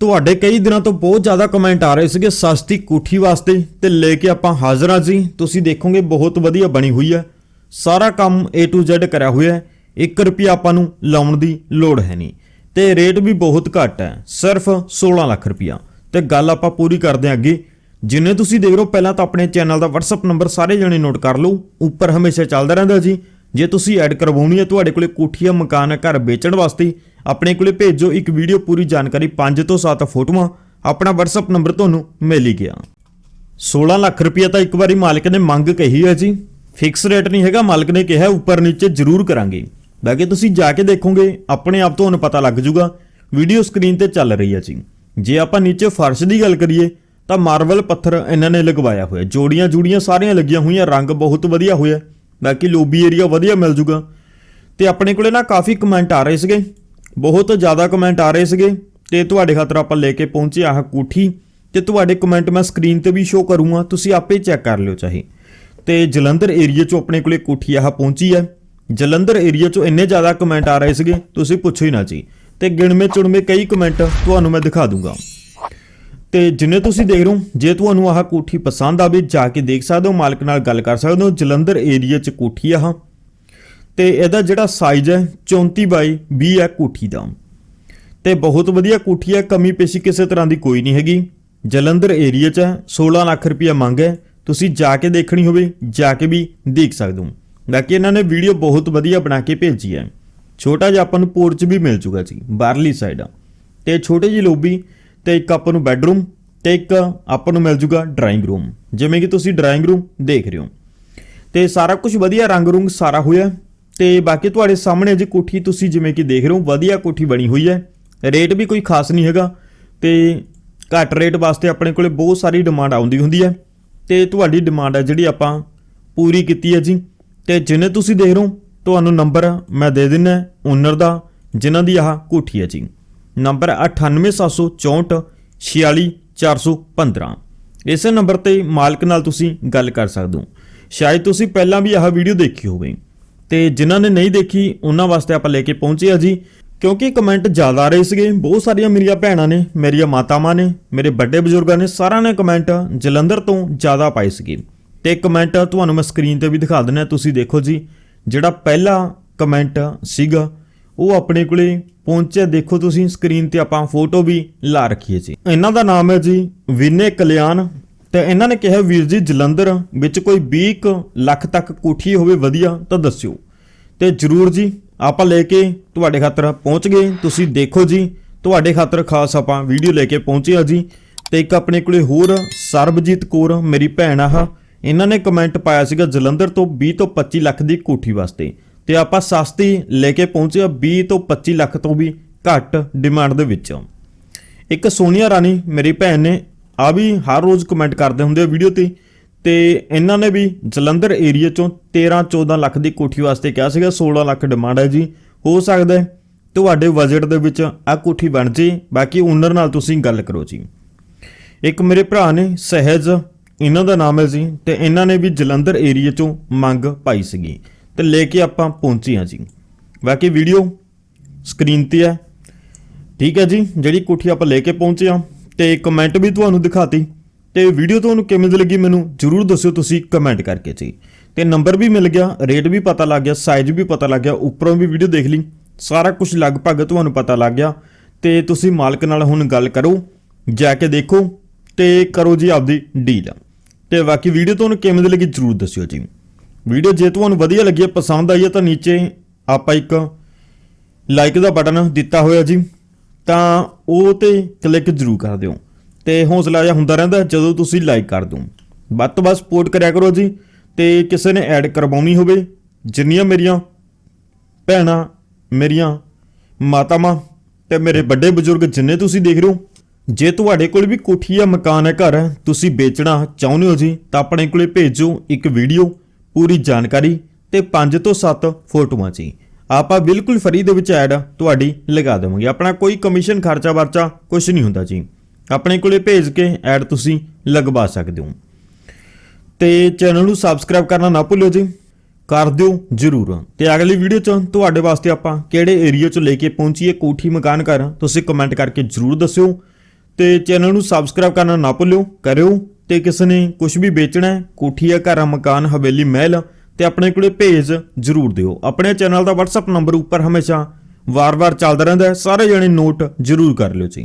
ਤੁਹਾਡੇ ਕਈ ਦਿਨਾਂ ਤੋਂ ਬਹੁਤ ਜ਼ਿਆਦਾ ਕਮੈਂਟ ਆ ਰਹੇ ਸੀਗੇ ਸਸਤੀ ਕੋਠੀ ਵਾਸਤੇ ਤੇ ਲੈ ਕੇ ਆਪਾਂ ਹਾਜ਼ਰ ਹਾਂ ਜੀ। ਤੁਸੀਂ ਦੇਖੋਗੇ ਬਹੁਤ ਵਧੀਆ ਬਣੀ ਹੋਈ ਹੈ ਸਾਰਾ ਕੰਮ A to Z ਕਰਿਆ ਹੋਇਆ ਹੈ। 1 ਰੁਪਿਆ ਆਪਾਂ ਨੂੰ ਲਾਉਣ ਦੀ ਲੋੜ ਹੈ ਨਹੀਂ। ਤੇ ਰੇਟ ਵੀ ਬਹੁਤ ਘੱਟ ਹੈ। ਸਿਰਫ 16 ਲੱਖ ਰੁਪਿਆ ਤੇ ਗੱਲ ਆਪਾਂ ਪੂਰੀ ਕਰਦੇ ਹਾਂ ਅੱਗੇ। ਜਿੰਨੇ ਤੁਸੀਂ ਦੇਖ ਰਹੇ ਹੋ, ਪਹਿਲਾਂ ਤਾਂ ਆਪਣੇ ਚੈਨਲ ਦਾ WhatsApp ਨੰਬਰ ਸਾਰੇ ਜਣੇ ਨੋਟ ਕਰ ਲਓ। ਉੱਪਰ ਹਮੇਸ਼ਾ ਚੱਲਦਾ ਰਹਿੰਦਾ ਜੀ। ਜੇ ਤੁਸੀਂ ਐਡ ਕਰਵਾਉਣੀ ਹੈ, ਤੁਹਾਡੇ ਕੋਲੇ ਕੋਠੀ ਮਕਾਨ, ਘਰ ਵੇਚਣ ਵਾਸਤੇ ਆਪਣੇ ਕੋਲੇ ਭੇਜੋ। ਇੱਕ ਵੀਡੀਓ ਪੂਰੀ ਜਾਣਕਾਰੀ 5 ਤੋਂ 7 ਫੋਟੋਆਂ। ਆਪਣਾ WhatsApp ਨੰਬਰ ਤੁਹਾਨੂੰ ਮਿਲ ਹੀ ਗਿਆ। 16 ਲੱਖ ਰੁਪਏ ਤਾਂ ਇੱਕ ਵਾਰੀ ਮਾਲਕ ਨੇ ਮੰਗ ਕਹੀ ਹੈ ਜੀ। ਫਿਕਸ ਰੇਟ ਨਹੀਂ ਹੈਗਾ, ਮਾਲਕ ਨੇ ਕਿਹਾ, ਉੱਪਰ ਨੀਚੇ ਜ਼ਰੂਰ ਕਰਾਂਗੇ। ਬਾਕੀ ਤੁਸੀਂ ਜਾ ਕੇ ਦੇਖੋਗੇ, ਆਪਣੇ ਆਪ ਤੁਹਾਨੂੰ ਪਤਾ ਲੱਗ ਜਾਊਗਾ, ਵੀਡੀਓ ਸਕਰੀਨ ਤੇ ਚੱਲ ਰਹੀ ਹੈ ਜੀ। ਜੇ ਆਪਾਂ ਨੀਚੇ ਫਰਸ਼ ਦੀ ਗੱਲ ਕਰੀਏ, ਤਾਂ ਮਾਰਬਲ ਪੱਥਰ ਇਹਨਾਂ ਨੇ ਲਗਵਾਇਆ ਹੋਇਆ। ਜੋੜੀਆਂ ਜੂੜੀਆਂ ਸਾਰੀਆਂ ਲੱਗੀਆਂ ਹੋਈਆਂ, ਰੰਗ ਬਹੁਤ ਵਧੀਆ ਹੋਇਆ। ਬਾਕੀ ਲੋਬੀ ਏਰੀਆ ਵਧੀਆ ਮਿਲ ਜੂਗਾ। ਤੇ ਆਪਣੇ ਕੋਲੇ ਨਾ ਕਾਫੀ ਕਮੈਂਟ ਆ ਰਹੇ ਸੀਗੇ। ਬਹੁਤ ਜ਼ਿਆਦਾ ਕਮੈਂਟ ਆ ਰਹੇ ਸੀਗੇ। ਤੇ ਤੁਹਾਡੇ ਖਾਤਰ ਆਪਾਂ ਲੈ ਕੇ ਪਹੁੰਚੇ ਆਹ ਕੋਠੀ। ਤੇ ਤੁਹਾਡੇ ਕਮੈਂਟ ਮੈਂ ਸਕਰੀਨ ਤੇ ਵੀ ਸ਼ੋ ਕਰੂੰਗਾ। ਤੁਸੀਂ ਆਪੇ ਚੈੱਕ ਕਰ ਲਿਓ ਚਾਹੇ। ਤੇ ਜਲੰਧਰ ਏਰੀਆ 'ਚੋਂ ਆਪਣੇ ਕੋਲੇ ਕੋਠੀ ਆਹ ਪਹੁੰਚੀ ਹੈ। ਜਲੰਧਰ ਏਰੀਆ 'ਚੋਂ ਇੰਨੇ ਜ਼ਿਆਦਾ ਕਮੈਂਟ ਆ ਰਹੇ ਸੀਗੇ। ਤੁਸੀਂ ਪੁੱਛੋ ਹੀ ਨਾ ਜੀ। ਤੇ ਗਿਣਵੇਂ ਚੁਣਵੇਂ ਕਈ ਕਮੈਂਟ ਤੁਹਾਨੂੰ ਮੈਂ ਦਿਖਾ ਦੂੰਗਾ। ਤੇ ਜਿੰਨੇ ਤੁਸੀਂ ਦੇਖ ਰਹੇ ਹੋ, ਜੇ ਤੁਹਾਨੂੰ ਆਹ ਕੋਠੀ ਪਸੰਦ ਆਵੇ, ਜਾ ਕੇ ਦੇਖ ਸਕਦੇ ਹੋ, ਮਾਲਕ ਨਾਲ ਗੱਲ ਕਰ ਸਕਦੇ ਹੋ, ਜਲੰਧਰ ਏਰੀਆ 'ਚ ਕੋਠੀ ਆਹ। ਤੇ ਇਹਦਾ ਜਿਹੜਾ ਸਾਈਜ਼ ਹੈ 34 ਬਾਈ 20 ਹੈ ਕੋਠੀ ਦਾ। ਤੇ ਬਹੁਤ ਵਧੀਆ ਕੋਠੀ ਹੈ, ਕਮੀ ਪੇਸ਼ੀ ਕਿਸੇ ਤਰ੍ਹਾਂ ਦੀ ਕੋਈ ਨਹੀਂ ਹੈਗੀ। ਜਲੰਧਰ ਏਰੀਆ 'ਚ ਹੈ 16 ਲੱਖ ਰੁਪਇਆ ਮੰਗ ਹੈ। ਤੁਸੀਂ ਜਾ ਕੇ ਦੇਖਣੀ ਹੋਵੇ, ਜਾ ਕੇ ਵੀ ਦੇਖ ਸਕਦੇ ਹੋ। ਬਾਕੀ ਇਹਨਾਂ ਨੇ ਵੀਡੀਓ ਬਹੁਤ ਵਧੀਆ ਬਣਾ ਕੇ ਭੇਜੀ ਹੈ। ਛੋਟਾ ਜਿਹਾ ਆਪਾਂ ਨੂੰ ਪੋਰਚ ਵੀ ਮਿਲ ਚੁੱਕਾ ਜੀ, ਬਾਹਰਲੀ ਸਾਈਡ ਤੇ ਛੋਟੀ ਜਿਹੀ ਲੋਬੀ ਤੇ ਇੱਕ ਆਪਾਂ ਨੂੰ ਬੈੱਡਰੂਮ ਤੇ ਇੱਕ ਆਪਾਂ ਨੂੰ ਮਿਲ ਜੂਗਾ ਡਰਾਇੰਗ ਰੂਮ ਜਿਵੇਂ ਕਿ ਤੁਸੀਂ ਡਰਾਇੰਗ ਰੂਮ ਦੇਖ ਰਹੇ ਹੋ। ਤੇ ਸਾਰਾ ਕੁਝ ਵਧੀਆ ਰੰਗ ਰੁੰਗ ਸਾਰਾ ਹੋਇਆ ਤੇ ਬਾਕੀ ਤੁਹਾਡੇ ਸਾਹਮਣੇ ਜੀ ਕੋਠੀ ਤੁਸੀਂ ਜਿਵੇਂ ਕਿ ਦੇਖ ਰਹੇ ਹੋ, ਵਧੀਆ ਕੋਠੀ ਬਣੀ ਹੋਈ ਹੈ। ਰੇਟ ਵੀ ਕੋਈ ਖਾਸ ਨਹੀਂ ਹੈਗਾ। ਤੇ ਘੱਟ ਰੇਟ ਵਾਸਤੇ ਆਪਣੇ ਕੋਲੇ ਬਹੁਤ ਸਾਰੀ ਡਿਮਾਂਡ ਆਉਂਦੀ ਹੁੰਦੀ ਹੈ। ਤੇ ਤੁਹਾਡੀ ਡਿਮਾਂਡ ਹੈ ਜਿਹੜੀ ਆਪਾਂ ਪੂਰੀ ਕੀਤੀ ਹੈ ਜੀ। ਤੇ ਜਿੰਨੇ ਤੁਸੀਂ ਦੇਖ ਰਹੇ ਹੋ, ਤੁਹਾਨੂੰ ਨੰਬਰ ਮੈਂ ਦੇ ਦਿੰਨਾ ਓਨਰ ਦਾ, ਜਿਨ੍ਹਾਂ ਦੀ ਆਹ ਕੋਠੀ ਹੈ ਜੀ। ਨੰਬਰ 98764 46415 ਇਸੇ ਨੰਬਰ ਤੇ ਮਾਲਕ ਨਾਲ ਤੁਸੀਂ ਗੱਲ ਕਰ ਸਕਦੇ ਹੋ। ਸ਼ਾਇਦ ਤੁਸੀਂ ਪਹਿਲਾਂ ਵੀ ਆਹ ਵੀਡੀਓ ਦੇਖੀ ਹੋਵੇ। ਤੇ ਜਿਨ੍ਹਾਂ ਨੇ ਨਹੀਂ ਦੇਖੀ, ਉਹਨਾਂ ਵਾਸਤੇ ਆਪਾਂ ਲੈ ਕੇ ਪਹੁੰਚੇ ਆ ਜੀ। ਕਿਉਂਕਿ ਕਮੈਂਟ ਜ਼ਿਆਦਾ ਆ ਰਹੇ ਸੀਗੇ। ਬਹੁਤ ਸਾਰੀਆਂ ਮੇਰੀਆਂ ਭੈਣਾਂ ਨੇ, ਮੇਰੀਆਂ ਮਾਤਾਵਾਂ ਨੇ, ਮੇਰੇ ਵੱਡੇ ਬਜ਼ੁਰਗਾਂ ਨੇ ਸਾਰਿਆਂ ਨੇ ਕਮੈਂਟ ਜਲੰਧਰ ਤੋਂ ਜ਼ਿਆਦਾ ਪਾਏ ਸੀਗੇ। ਤੇ ਕਮੈਂਟ ਤੁਹਾਨੂੰ ਮੈਂ ਸਕਰੀਨ ਤੇ ਵੀ ਦਿਖਾ ਦਿੰਦਾ, ਤੁਸੀਂ ਦੇਖੋ ਜੀ। ਜਿਹੜਾ ਪਹਿਲਾ ਕਮੈਂਟ ਸੀਗਾ ਉਹ ਆਪਣੇ ਕੋਲੇ ਪਹੁੰਚਿਆ ਦੇਖੋ ਤੁਸੀਂ ਸਕਰੀਨ ਤੇ ਆਪਾਂ ਫੋਟੋ ਵੀ ਲਾ ਰੱਖੀ ਹੈ ਜੀ। ਇਹਨਾਂ ਦਾ ਨਾਮ ਹੈ ਜੀ ਵਿਨੇ ਕਲਿਆਣ ਤੇ ਇਹਨਾਂ ਨੇ ਕਿਹਾ ਵੀਰ ਜੀ ਜਲੰਧਰ ਵਿੱਚ ਕੋਈ 20 ਕੁ ਲੱਖ ਤੱਕ ਕੋਠੀ ਹੋਵੇ ਵਧੀਆ ਤਾਂ ਦੱਸਿਓ। ਤੇ ਜਰੂਰ ਜੀ, ਆਪਾਂ ਲੈ ਕੇ ਤੁਹਾਡੇ ਖਾਤਰ ਪਹੁੰਚ ਗਏ। ਤੁਸੀਂ ਦੇਖੋ ਜੀ, ਤੁਹਾਡੇ ਖਾਤਰ ਖਾਸ ਆਪਾਂ ਵੀਡੀਓ ਲੈ ਕੇ ਪਹੁੰਚਿਆ ਜੀ। ਤੇ ਇੱਕ ਆਪਣੇ ਕੋਲੇ ਹੋਰ ਸਰਬਜੀਤ ਕੌਰ, ਮੇਰੀ ਭੈਣ ਆਹ। ਇਹਨਾਂ ਨੇ ਕਮੈਂਟ ਪਾਇਆ ਸੀਗਾ ਜਲੰਧਰ ਤੋਂ 20 ਤੋਂ 25 ਲੱਖ ਦੀ ਕੋਠੀ ਵਾਸਤੇ। ਤੇ ਆਪਾਂ ਸਸਤੀ ਲੈ ਕੇ ਪਹੁੰਚੇ ਆ 20 ਤੋਂ 25 ਲੱਖ ਤੋਂ ਵੀ ਘੱਟ ਡਿਮਾਂਡ ਦੇ ਵਿੱਚ। ਇੱਕ ਸੋਨੀਆ ਰਾਣੀ ਮੇਰੀ ਭੈਣ ਨੇ ਆ ਵੀ ਹਰ ਰੋਜ਼ ਕਮੈਂਟ ਕਰਦੇ ਹੁੰਦੇ ਆ ਵੀਡੀਓ ਤੇ ਤੇ ਇਹਨਾਂ ਨੇ ਵੀ ਜਲੰਧਰ ਏਰੀਆ ਚੋਂ 13 14 ਲੱਖ ਦੀ ਕੋਠੀ ਵਾਸਤੇ ਕਿਹਾ ਸੀਗਾ 16 ਲੱਖ ਡਿਮਾਂਡ ਹੈ ਜੀ। ਹੋ ਸਕਦਾ ਹੈ ਤੁਹਾਡੇ ਬਜਟ ਦੇ ਵਿੱਚ ਆ ਕੋਠੀ ਬਣ ਜੇ। ਬਾਕੀ ਓਨਰ ਨਾਲ ਤੁਸੀਂ ਗੱਲ ਕਰੋ ਜੀ। ਇੱਕ ਮੇਰੇ ਭਰਾ ਨੇ ਸਹਿਜ, ਇਹਨਾਂ ਦਾ ਨਾਮ ਹੈ ਜੀ, ਤੇ ਇਹਨਾਂ ਨੇ ਵੀ ਜਲੰਧਰ ਏਰੀਆ ਚੋਂ ਮੰਗ ਪਾਈ ਸੀਗੀ। ਤੇ ਲੈ ਕੇ ਆਪਾਂ ਪਹੁੰਚੇ ਹਾਂ ਜੀ। ਬਾਕੀ ਵੀਡੀਓ ਸਕਰੀਨ ਤੇ ਹੈ। ਠੀਕ ਹੈ ਜੀ, ਜਿਹੜੀ ਕੋਠੀ ਆਪਾਂ ਲੈ ਕੇ ਪਹੁੰਚੇ ਹਾਂ ਤੇ ਕਮੈਂਟ ਵੀ ਤੁਹਾਨੂੰ ਦਿਖਾਤੀ। ਤੇ ਵੀਡੀਓ ਤੁਹਾਨੂੰ ਕਿਵੇਂ ਦੀ ਲੱਗੀ ਮੈਨੂੰ ਜਰੂਰ ਦੱਸਿਓ ਤੁਸੀਂ ਕਮੈਂਟ ਕਰਕੇ ਜੀ। ਤੇ ਨੰਬਰ ਵੀ ਮਿਲ ਗਿਆ ਰੇਟ ਵੀ ਪਤਾ ਲੱਗ ਗਿਆ ਸਾਈਜ਼ ਵੀ ਪਤਾ ਲੱਗ ਗਿਆ, ਉੱਪਰੋਂ ਵੀ ਵੀਡੀਓ ਦੇਖ ਲਈ। ਸਾਰਾ ਕੁਝ ਲਗਭਗ ਤੁਹਾਨੂੰ ਪਤਾ ਲੱਗ ਗਿਆ। ਤੇ ਤੁਸੀਂ ਮਾਲਕ ਨਾਲ ਹੁਣ ਗੱਲ ਕਰੋ, ਜਾ ਕੇ ਦੇਖੋ ਤੇ ਕਰੋ ਜੀ ਆਪਦੀ ਡੀਲ ਤੇ ਬਾਕੀ ਵੀਡੀਓ ਤੁਹਾਨੂੰ ਕਿਵੇਂ ਦੀ ਲੱਗੀ ਜਰੂਰ ਦੱਸਿਓ ਜੀ। ਵੀਡੀਓ ਜੇ ਤੁਹਾਨੂੰ ਵਧੀਆ ਲੱਗੀ ਪਸੰਦ ਆਈ ਹੈ ਤਾਂ ਨੀਚੇ ਆਪਾਂ ਇੱਕ ਲਾਈਕ ਦਾ ਬਟਨ ਦਿੱਤਾ ਹੋਇਆ ਜੀ। ਤਾਂ ਉਹ ਤੇ ਕਲਿੱਕ ਜ਼ਰੂਰ ਕਰ ਦਿਓ। ਤੇ ਹੌਸਲਾ ਜਿਹਾ ਹੁੰਦਾ ਰਹਿੰਦਾ ਜਦੋਂ ਤੁਸੀਂ ਲਾਈਕ ਕਰ ਦਿਓ। ਵੱਧ ਤੋਂ ਵੱਧ ਸਪੋਰਟ ਕਰਿਆ ਕਰੋ ਜੀ, ਤੇ ਕਿਸੇ ਨੇ ਐਡ ਕਰਵਾਉਣੀ ਹੋਵੇ, ਜਿੰਨੀਆਂ ਮੇਰੀਆਂ ਭੈਣਾਂ, ਮੇਰੀਆਂ ਮਾਤਾਵਾਂ ਤੇ ਮੇਰੇ ਵੱਡੇ ਬਜ਼ੁਰਗ ਜਿੰਨੇ ਤੁਸੀਂ ਦੇਖ ਰਹੇ ਹੋ, ਜੇ ਤੁਹਾਡੇ ਕੋਲ ਵੀ ਕੋਠੀ ਜਾਂ ਮਕਾਨ ਹੈ, ਘਰ ਤੁਸੀਂ ਵੇਚਣਾ ਚਾਹੁੰਦੇ ਹੋ ਜੀ, ਤਾਂ ਆਪਣੇ ਕੋਲੇ ਭੇਜੋ ਇੱਕ ਵੀਡੀਓ ਪੂਰੀ ਜਾਣਕਾਰੀ ਤੇ 5 ਤੋਂ 7 ਫੋਟੋਆਂ ਜੀ ਆਪਾਂ ਬਿਲਕੁਲ ਫਰੀ ਦੇ ਵਿੱਚ ਐਡ ਤੁਹਾਡੀ ਲਗਾ ਦੇਵਾਂਗੇ। ਆਪਣਾ ਕੋਈ ਕਮਿਸ਼ਨ ਖਰਚਾ ਵਰਚਾ ਕੁਝ ਨਹੀਂ ਹੁੰਦਾ ਜੀ। ਆਪਣੇ ਕੋਲੇ ਭੇਜ ਕੇ ਐਡ ਤੁਸੀਂ ਲਗਵਾ ਸਕਦੇ ਹੋ। ਤੇ ਚੈਨਲ ਨੂੰ ਸਬਸਕ੍ਰਾਈਬ ਕਰਨਾ ਨਾ ਭੁੱਲਿਓ ਜੀ। ਕਰ ਦਿਓ ਜਰੂਰ। ਤੇ ਅਗਲੀ ਵੀਡੀਓ ਚ ਤੁਹਾਡੇ ਵਾਸਤੇ ਆਪਾਂ ਕਿਹੜੇ ਏਰੀਆ ਚ ਲੈ ਕੇ ਪਹੁੰਚੀਏ, ਕੋਠੀ, ਮਕਾਨ, ਘਰ, ਤੁਸੀਂ ਕਮੈਂਟ ਕਰਕੇ ਜਰੂਰ ਦੱਸਿਓ। ਤੇ ਚੈਨਲ ਨੂੰ ਸਬਸਕ੍ਰਾਈਬ ਕਰਨਾ ਨਾ ਭੁੱਲਿਓ। ਕਰਿਓ ਤੇ ਕਿਸੇ ਨੇ ਕੁਝ ਵੀ ਵੇਚਣਾ ਕੋਠੀਆ ਕੋਠੀ ਘਰ ਮਕਾਨ, ਹਵੇਲੀ ਮਹਿਲ, ਤੇ ਆਪਣੇ ਕੋਲੇ ਭੇਜ ਜ਼ਰੂਰ ਦਿਓ। ਆਪਣੇ ਚੈਨਲ ਦਾ WhatsApp ਨੰਬਰ ਉੱਪਰ ਹਮੇਸ਼ਾ ਵਾਰ-ਵਾਰ ਚੱਲਦਾ ਰਹਿੰਦਾ ਸਾਰੇ ਜਣੇ ਨੋਟ ਜ਼ਰੂਰ ਕਰ ਲਿਓ ਜੀ।